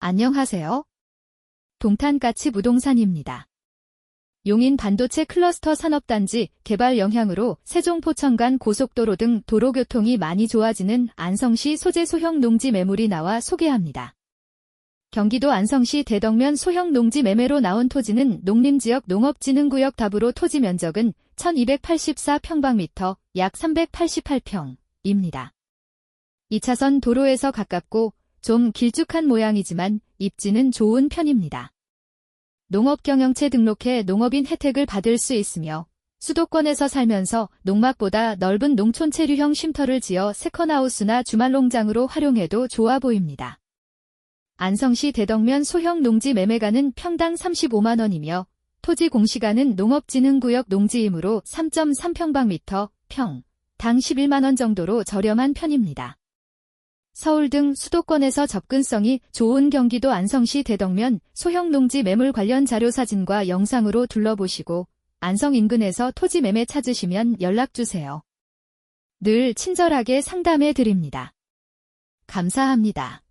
안녕하세요. 동탄가치 부동산입니다. 용인 반도체 클러스터 산업단지 개발 영향으로 세종 포천간 고속도로 등 도로교통이 많이 좋아지는 안성시 소재 소형 농지 매물이 나와 소개합니다. 경기도 안성시 대덕면 소형 농지 매매로 나온 토지는 농림지역 농업진흥구역 답으로 토지 면적은 1284평방미터 약 388평입니다. 2차선 도로에서 가깝고 좀 길쭉한 모양이지만 입지는 좋은 편입니다. 농업경영체 등록해 농업인 혜택을 받을 수 있으며 수도권에서 살면서 농막보다 넓은 농촌 체류형 쉼터를 지어 세컨하우스나 주말농장으로 활용해도 좋아 보입니다. 안성시 대덕면 소형 농지 매매가는 평당 35만원이며 토지 공시가는 농업진흥구역 농지이므로 3.3평방미터 평, 당 11만원 정도로 저렴한 편입니다. 서울 등 수도권에서 접근성이 좋은 경기도 안성시 대덕면 소형 농지 매물 관련 자료 사진과 영상으로 둘러보시고 안성 인근에서 토지 매매 찾으시면 연락주세요. 늘 친절하게 상담해 드립니다. 감사합니다.